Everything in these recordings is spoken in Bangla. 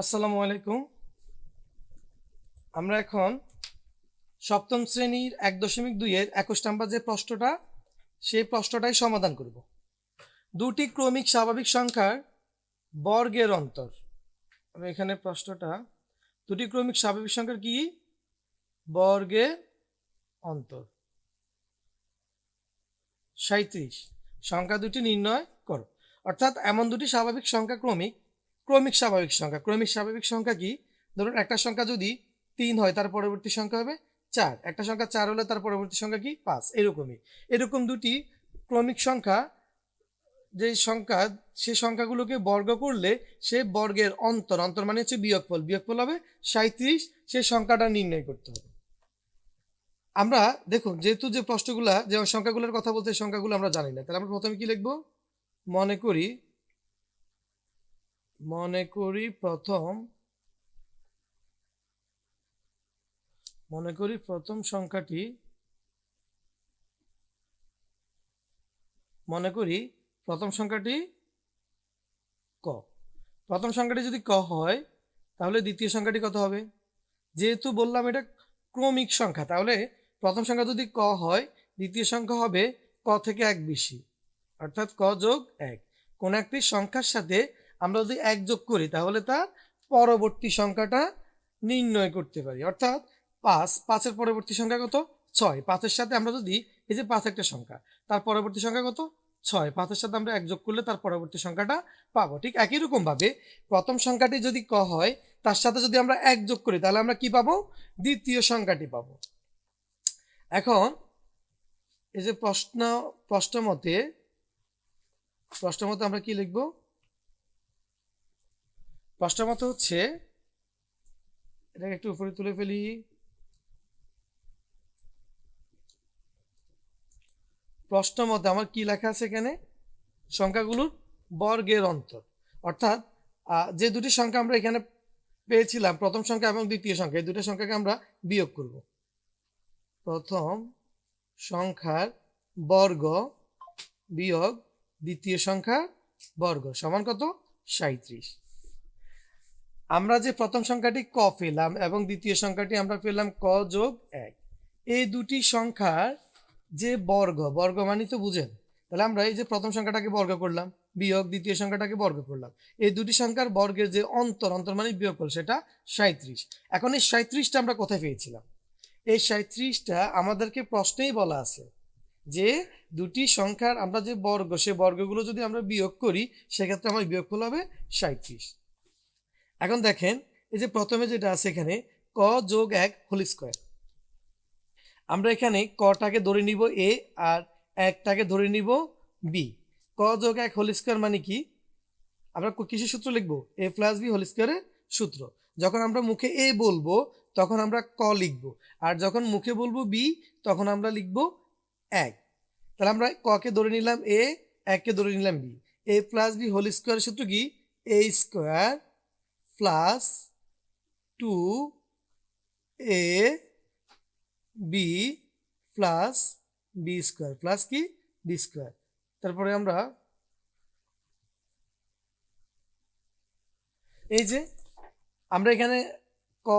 আসসালামু আলাইকুম। আমরা এখন সপ্তম শ্রেণির এক দশমিক দুইয়ের একুশ নাম্বার যে প্রশ্নটা, সেই প্রশ্নটাই সমাধান করব। দুটি ক্রমিক স্বাভাবিক সংখ্যার বর্গের অন্তর। আমি এখানে প্রশ্নটা, দুটি ক্রমিক স্বাভাবিক সংখ্যার কি? বর্গের অন্তর। সাঁত্রিশ সংখ্যা দুটি নির্ণয় করো। অর্থাৎ এমন দুটি স্বাভাবিক সংখ্যা ক্রমিক ক্রমিক স্বাভাবিক সংখ্যা। ক্রমিক স্বাভাবিক সংখ্যা কি? ধরুন একটা সংখ্যা যদি তিন হয়, তার পরবর্তী সংখ্যা হবে চার। একটা সংখ্যা চার হলে তার পরবর্তী সংখ্যা কি? পাঁচ। এরকমই। এরকম দুটি ক্রমিক সংখ্যা, যে সংখ্যা, সে সংখ্যাগুলোকে বর্গ করলে সে বর্গের অন্তর অন্তর মানে হচ্ছে বিয়োগফল। বিয়োগফল হবে সাঁত্রিশ সেই সংখ্যাটা নির্ণয় করতে হবে। আমরা দেখুন, যেহেতু যে প্রশ্নগুলা, যে সংখ্যাগুলোর কথা বলতে সংখ্যাগুলো আমরা জানি না। তাহলে আমরা প্রথমে কি লিখব? মনে করি মনে করি প্রথম, মনে করি প্রথম সংখ্যাটি, মনে করি প্রথম সংখ্যাটি ক। প্রথম সংখ্যাটি যদি ক হয়, তাহলে দ্বিতীয় সংখ্যাটি কত হবে? যেহেতু বললাম এটা ক্রমিক সংখ্যা, তাহলে প্রথম সংখ্যা যদি ক হয়, দ্বিতীয় সংখ্যা হবে ক থেকে এক বেশি, অর্থাৎ ক যোগ এক। কোন একটি সংখ্যার সাথে আমরা যদি এক যোগ করি, তাহলে তার পরবর্তী সংখ্যাটা নির্ণয় করতে পারি। অর্থাৎ পাঁচ, পাঁচের পরবর্তী সংখ্যা কত? ছয়। পাঁচের সাথে আমরা যদি, এই যে পাঁচ একটা সংখ্যা, তার পরবর্তী সংখ্যা কত? ছয়। পাঁচের সাথে আমরা যোগ করলে তার পরবর্তী সংখ্যাটা পাবো। ঠিক একই রকমভাবে প্রথম সংখ্যাটি যদি ক হয়, তার সাথে যদি আমরা এক যোগ করি, তাহলে আমরা কি পাবো? দ্বিতীয় সংখ্যাটি পাবো। এখন, এই যে প্রশ্ন প্রশ্ন মতে প্রশ্ন মতে আমরা কি লিখব? প্রশ্ন মতে হচ্ছে, এটাকে একটু উপরে তুলে ফেলি। প্রশ্ন মতে আমার কি লেখা আছে এখানে? সংখ্যাগুলোর বর্গের অন্তর। অর্থাৎ যে দুটি সংখ্যা আমরা এখানে পেয়েছিলাম, প্রথম সংখ্যা এবং দ্বিতীয় সংখ্যা, এই দুটো সংখ্যাকে আমরা বিয়োগ করব। প্রথম সংখ্যার বর্গ বিয়োগ দ্বিতীয় সংখ্যা বর্গ সমান কত? সাঁত্রিশ আমরা যে প্রথম সংখ্যাটি ক পেলাম এবং দ্বিতীয় সংখ্যাটি আমরা পেলাম ক যোগ এক। এই দুটি সংখ্যার যে বর্গ বর্গ মানে তো বুঝেন। তাহলে আমরা এই যে প্রথম সংখ্যাটাকে বর্গ করলাম, বিয়োগ দ্বিতীয় সংখ্যাটাকে বর্গ করলাম। এই দুটি সংখ্যার বর্গের যে অন্তর অন্তর মানে বিয়োগ করল সেটা সাঁত্রিশ এখন এই সাঁত্রিশটা আমরা কোথায় পেয়েছিলাম? এই সাঁত্রিশটা আমাদেরকে প্রশ্নেই বলা আছে যে দুটি সংখ্যার আমরা যে বর্গ, সে বর্গগুলো যদি আমরা বিয়োগ করি, সেক্ষেত্রে আমার বিয়োগফল হবে সাঁত্রিশ এখন দেখেন, এই যে প্রথমে যেটা আছে এখানে, ক যোগ এক হোল স্কোয়ার। আমরা এখানে কটাকে ধরে নিব এ আর একটাকে ধরে নিব বি। ক যোগ এক হোল স্কোয়ার মানে কি? আমরা কিসের সূত্র লিখব? এ প্লাস বি হোল স্কোয়ারের সূত্র। যখন আমরা মুখে এ বলব, তখন আমরা ক লিখব। আর যখন মুখে বলব বি, তখন আমরা লিখব এক। তাহলে আমরা ককে ধরে নিলাম এ, এককে ধরে নিলাম B. A plus B whole স্কোয়ারের সূত্র কি? A square plus two A B plus B square plus কি? বি স্কোয়ার তারপরে আমরা এই যে আমরা এখানে ক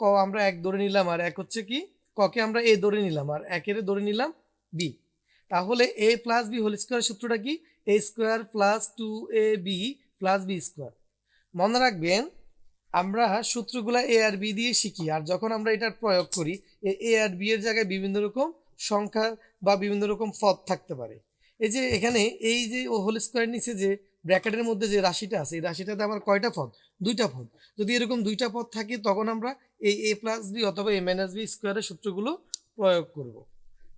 ক আমরা এক ধরে নিলাম আর এক হচ্ছে কি? ককে আমরা এ ধরে নিলাম আর একের ধরে নিলাম বি তাহলে A plus B whole square সূত্রটা কি? A square plus two A B plus B square মনে রাখবেন আমরা সূত্রগুলা এ আর বি দিয়ে শিখি, আর যখন আমরা এটার প্রয়োগ করি, এ আর বি এর জায়গায় বিভিন্ন রকম সংখ্যা বা বিভিন্ন রকম পদ থাকতে পারে। এই যে এখানে এই যে ও হোল স্কোয়ার নিচে যে ব্র্যাকেটের মধ্যে যে রাশিটা আছে, এই রাশিটাতে আমার কয়টা পদ? দুইটা পদ। যদি এরকম দুইটা পদ থাকে, তখন আমরা এই এ প্লাস বি অথবা এ মাইনাস বি স্কোয়ারের সূত্রগুলো প্রয়োগ করব।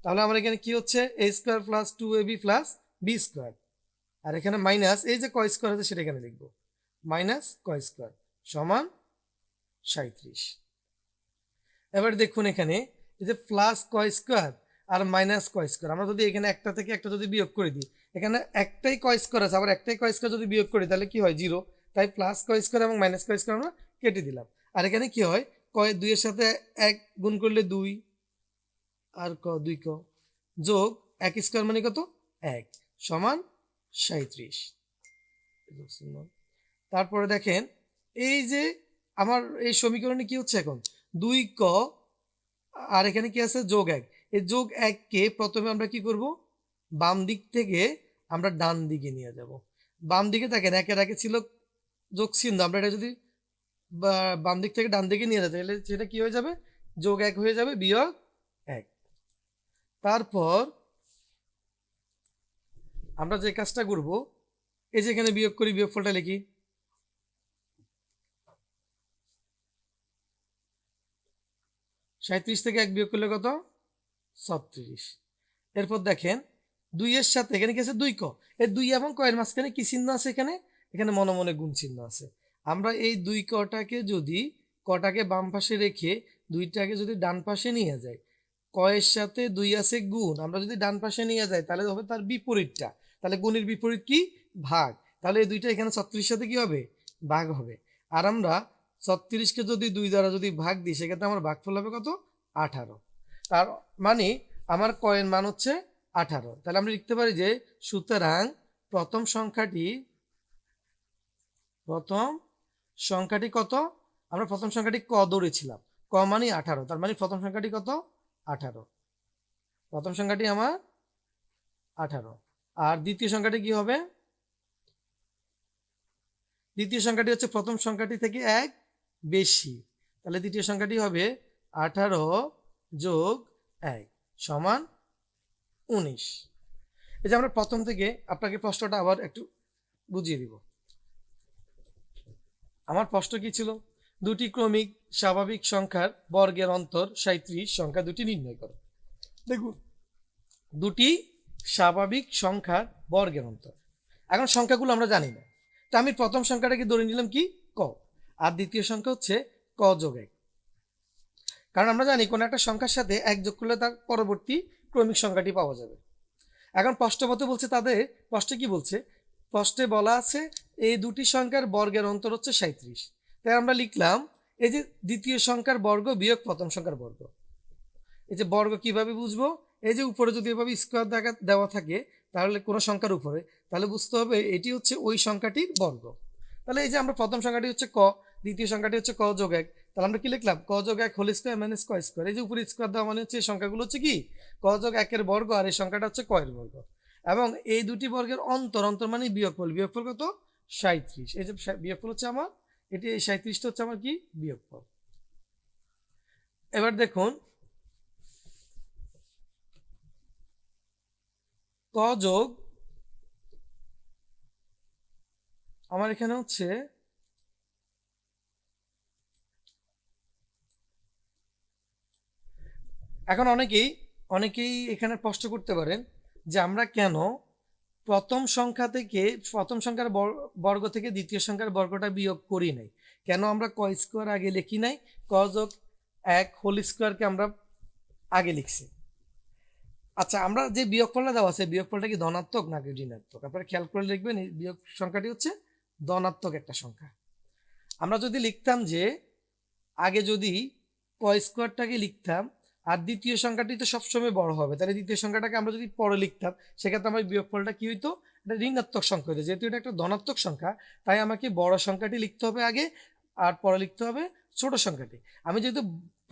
তাহলে আমার এখানে কি হচ্ছে? A square plus two A B plus B square আর এখানে মাইনাস এই যে কয় স্কোয়ার আছে সেটা এখানে লিখব। মাইনাস কয় স্কোয়ার সমান সাঁত্রিশ এবার দেখুন এখানে যে প্লাস কয় স্কোয়ার আর মাইনাস কয় স্কোয়ার আমরা যদি এখানে একটা থেকে একটা যদি বিয়োগ করে দিই, এখানে একটাই কয় স্কোয়ার আছে, আবার একটাই কয় স্কোয়ার যদি বিয়োগ করি, তাহলে কি হয়? জিরো তাই প্লাস কয় স্কোয়ার এবং মাইনাস কয় স্কোয়ার আমরা কেটে দিলাম। আর এখানে কি হয়? কয় দুইয়ের সাথে এক গুণ করলে দুই, আর ক দুই ক যোগ এক স্কোয়ার মানে কত? এক, সমান সাঁত্রিশ তারপরে দেখেন এই যে আমার এই সমীকরণে কি হচ্ছে এখন? দুই ক, আর এখানে কি আছে? যোগ এক। এই যোগ এককে প্রথমে আমরা কি করব? বাম দিক থেকে আমরা ডান দিকে নিয়ে যাব। বাম দিকে দেখেন, একের আগে ছিল যোগ চিহ্ন। আমরা এটা যদি বাম দিক থেকে ডান দিকে নিয়ে যাই, তাহলে সেটা কি হয়ে যাবে? যোগ এক হয়ে যাবে, বিয়োগ এক। তারপর আমরা যে কাজটা করব, এই যে এখানে বিয়োগ করি, বিয়োগফলটা লিখি। সাঁত্রিশ থেকে এক বিয়োগ করলে কত? ছত্রিশ। এরপর দেখেন, দুইয়ের সাথে, এখানে কি আছে? দুই ক। এই দুই এবং কয়ের মাঝখানে কি চিহ্ন আছে এখানে? এখানে মনে মনে গুণ চিহ্ন আছে। আমরা এই দুই কটাকে যদি, কটাকে বাম পাশে রেখে দুইটাকে যদি ডান পাশে নিয়ে যাই, কয়ের সাথে দুই আছে গুণ, আমরা যদি ডান পাশে নিয়ে যাই, তাহলে হবে তার বিপরীতটা। তাহলে গুণের বিপরীত কি? ভাগ। তাহলে এই দুইটা এখানে ছত্রিশ সাথে কি হবে? ভাগ হবে। আর আমরা ছত্রিশকে যদি দুই দ্বারা যদি ভাগ দিই, সেক্ষেত্রে আমার ভাগফল হবে কত? আঠারো। তার মানে আমার কয়েন মান হচ্ছে আঠারো। তাহলে আমরা লিখতে পারি যে সুতরাং প্রথম সংখ্যাটি প্রথম সংখ্যাটি কত? আমরা প্রথম সংখ্যাটি ক ধরেছিলাম। ক মানে আঠারো, তার মানে প্রথম সংখ্যাটি কত? আঠারো। প্রথম সংখ্যাটি আমার আঠারো। আর দ্বিতীয় সংখ্যাটি কি হবে? দ্বিতীয় সংখ্যাটি হচ্ছে প্রথম সংখ্যাটি থেকে এক বেশি। তাহলে দ্বিতীয় সংখ্যাটি হবে আঠারো যোগ এক সমান উনিশ। এই যে আমরা প্রথম থেকে আপনাকে প্রশ্নটা আবার একটু বুঝিয়ে দিব। আমার প্রশ্ন কি ছিল? দুটি ক্রমিক স্বাভাবিক সংখ্যার বর্গের অন্তর সাঁত্রিশ সংখ্যা দুটি নির্ণয় করো। দেখুন, দুটি স্বাভাবিক সংখ্যার বর্গের অন্তর। এখন সংখ্যাগুলো আমরা জানি না। তা আমি প্রথম সংখ্যাটাকে ধরে নিলাম কি? ক। আর দ্বিতীয় সংখ্যা হচ্ছে ক যোগ এক। কারণ আমরা জানি কোনো একটা সংখ্যার সাথে এক যোগ করলে তার পরবর্তী ক্রমিক সংখ্যাটি পাওয়া যাবে। এখন প্রশ্নপত্র বলছে তাদের প্রশ্নে কি বলছে? প্রশ্নে বলা আছে এই দুটি সংখ্যার বর্গের অন্তর হচ্ছে সাঁত্রিশ তাই আমরা লিখলাম এই যে দ্বিতীয় সংখ্যার বর্গ বিয়োগ প্রথম সংখ্যার বর্গ। এই যে বর্গ কীভাবে বুঝব? এই যে উপরে যদি এভাবে স্কোয়ার দেখা, দেওয়া থাকে, তাহলে কোনো সংখ্যার উপরে। তাহলে বুঝতে হবে এটি হচ্ছে ওই সংখ্যাটির বর্গ। তাহলে এই যে আমরা প্রথম সংখ্যাটি হচ্ছে ক দ্বিতীয় সংখ্যাটি হচ্ছে ক যোগ এক। তাহলে আমরা কি লিখলাম? ক যোগ এক হোল স্কোয়ার মাইনাস ক স্কোয়ার এই যে উপরে স্কোয়ার দেওয়া মানে হচ্ছে এই সংখ্যাগুলো হচ্ছে কি? ক যোগ একের বর্গ আর এই সংখ্যাটা হচ্ছে কয়ের বর্গ। এবং এই দুটি বর্গের অন্তর অন্তর মানে বিয়োগফল। বিয়োগফল কত? সাঁত্রিশ এই যে বিয়োগফল হচ্ছে আমার, এটি এই সাঁত্রিশটা হচ্ছে আমার কি? বিয়োগফল। এবার দেখুন, ক যোগ আমার এখানে হচ্ছে এখন অনেকেই অনেকেই এখানে প্রশ্ন করতে পারেন যে আমরা কেন প্রথম সংখ্যা থেকে, প্রথম সংখ্যার বর্গ থেকে দ্বিতীয় সংখ্যার বর্গটা বিয়োগ করি নাই। কেন আমরা ক স্কোয়ার আগে লিখি নাই? ক যোগ এক হোল স্কোয়ারকে আমরা আগে লিখছি। আচ্ছা আমরা যে বিয়োগফলটা দেওয়া আছে, বিয়োগফলটা কি ধনাত্মক নাকি ঋণাত্মক? আপনারা খেয়াল করে লিখবেন, এই বিয়োগ সংখ্যাটি হচ্ছে ধনাত্মক একটা সংখ্যা। আমরা যদি লিখতাম যে, আগে যদি ক স্কোয়ারটাকে লিখতাম আর দ্বিতীয় সংখ্যাটি তো সবসময় বড় হবে। তাহলে দ্বিতীয় সংখ্যাটাকে আমরা যদি পরে লিখতাম, সেক্ষেত্রে আমার বিয়োগফলটা কি হইতো? এটা ঋণাত্মক সংখ্যা হতো যেহেতু এটা একটা ধনাত্মক সংখ্যা, তাই আমাকে বড় সংখ্যাটি লিখতে হবে আগে, আর পরে লিখতে হবে ছোট সংখ্যাটি। আমি যেহেতু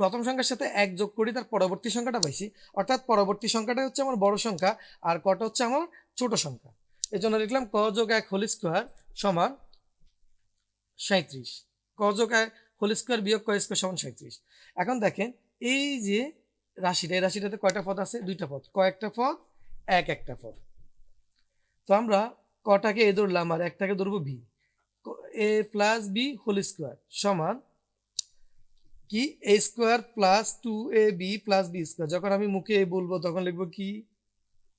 প্রথম সংখ্যার সাথে এক যোগ করি, তার পরবর্তী সংখ্যাটা পাইছি। অর্থাৎ পরবর্তী সংখ্যাটা হচ্ছে আমার বড় সংখ্যা, আর কটা হচ্ছে আমার ছোট সংখ্যা। এই জন্য লিখলাম ক যোগ এক হোল স্কোয়ার সমান সাঁত্রিশ ক যোগ এক হোল স্কোয়ার বিয়োগ ক স্কোয়ার সমান সাঁত্রিশ এখন দেখেন এই যে রাশিটা, এই রাশিটাতে কয়টা পদ আছে? দুইটা পদ। কয়েকটা পদ, এক একটা পদ। তো আমরা কটাকে এ ধরলাম আর একটাকে ধরবো B. A plus B whole square সমান কি? A square plus two A B plus B square. যখন আমি মুখে এ বলব, তখন লিখব কি?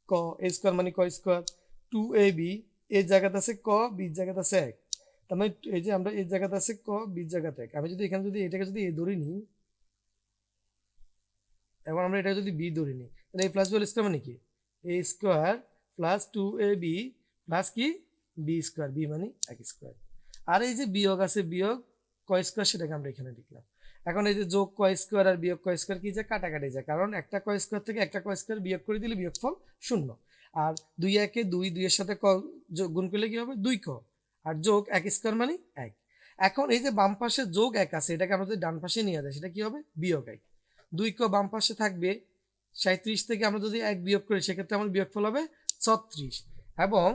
ক, এ স্কোয়ার মানে ক স্কোয়ার। টু এ বি, এর জায়গাতে আছে ক, বির জায়গাতে আছে এক। তার মানে এই যে আমরা এর জায়গাতে আছে ক, বির জায়গাতে এক। আমি যদি এখানে যদি এটাকে যদি এ ধরি নিই এখন আমরা এটা যদি বি ধরে নিই তাহলে এই প্লাস হোল স্কোয়ার মানে কি? A square plus two A B plus কি? বি স্কোয়ার বি মানে এক স্কোয়ার আর এই যে বিয়োগ আছে, বিয়োগ ক স্কোয়ার সেটাকে আমরা এখানে লিখলাম। এখন এই যে যোগ ক স্কোয়ার আর বিয়োগ ক স্কোয়ার কি যায় কাটাকাটি যায়, কারণ একটা ক স্কোয়ার থেকে একটা ক স্কোয়ার বিয়োগ করে দিলে বিয়োগফল শূন্য। আর দুই একে দুই, দুইয়ের সাথে ক গুণ করলে কি হবে? দুই ক। আর যোগ এক স্কোয়ার মানে এক। এখন এই যে বাম পাশে যোগ এক আছে, এটাকে আমরা যদি ডান পাশে নিয়ে যাই সেটা কি হবে? বিয়োগ এক। দুই ক বাম পাশে থাকবে সাঁত্রিশ থেকে আমরা যদি এক বিয়োগ করি, সেক্ষেত্রে আমার বিয়োগফল হবে ছত্রিশ। এবং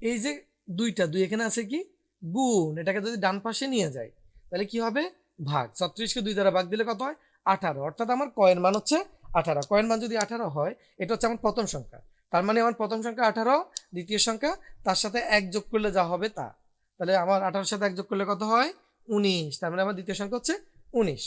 এই যে দুইটা, দুই এখানে আছে কি? গুণ, এটাকে যদি ডান পাশে নিয়ে যায় তাহলে কি হবে? ভাগ। ছত্রিশকে দুই দ্বারা ভাগ দিলে কত হয়? আঠারো। অর্থাৎ আমার কয়ের মান হচ্ছে আঠারো। কয়ের মান যদি আঠারো হয়, এটা হচ্ছে আমার প্রথম সংখ্যা। তার মানে আমার প্রথম সংখ্যা আঠারো, দ্বিতীয় সংখ্যা তার সাথে এক যোগ করলে যা হবে তা। তাহলে আমার আঠারোর সাথে এক যোগ করলে কত হয়? উনিশ। তার মানে আমার দ্বিতীয় সংখ্যা হচ্ছে উনিশ